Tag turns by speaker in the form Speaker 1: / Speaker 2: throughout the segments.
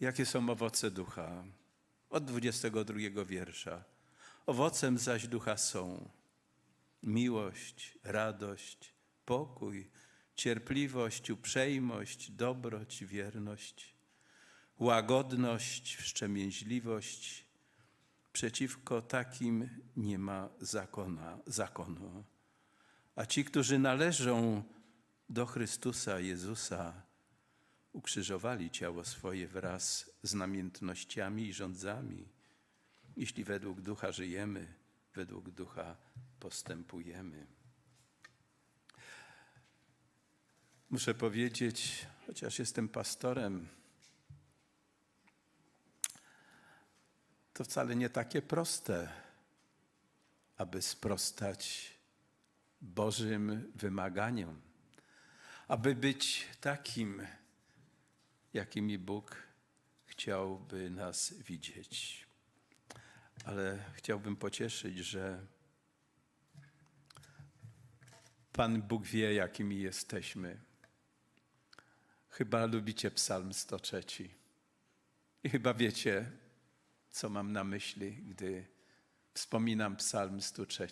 Speaker 1: jakie są owoce ducha. Od 22 wiersza. Owocem zaś ducha są miłość, radość, pokój, cierpliwość, uprzejmość, dobroć, wierność, łagodność, wstrzemięźliwość. Przeciwko takim nie ma zakona, zakonu. A ci, którzy należą do Chrystusa Jezusa, ukrzyżowali ciało swoje wraz z namiętnościami i rządzami. Jeśli według ducha żyjemy, według ducha postępujemy. Muszę powiedzieć, chociaż jestem pastorem, to wcale nie takie proste, aby sprostać Bożym wymaganiom, aby być takim, jakimi Bóg chciałby nas widzieć. Ale chciałbym pocieszyć, że Pan Bóg wie, jakimi jesteśmy. Chyba lubicie Psalm 103. I chyba wiecie, co mam na myśli, gdy wspominam Psalm 103.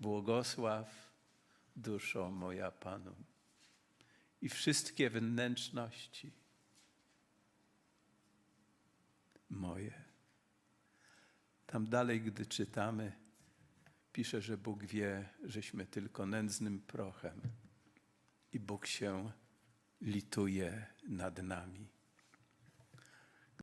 Speaker 1: Błogosław duszo moja Panu i wszystkie wnętrzności moje. Tam dalej, gdy czytamy, pisze, że Bóg wie, żeśmy tylko nędznym prochem i Bóg się lituje nad nami.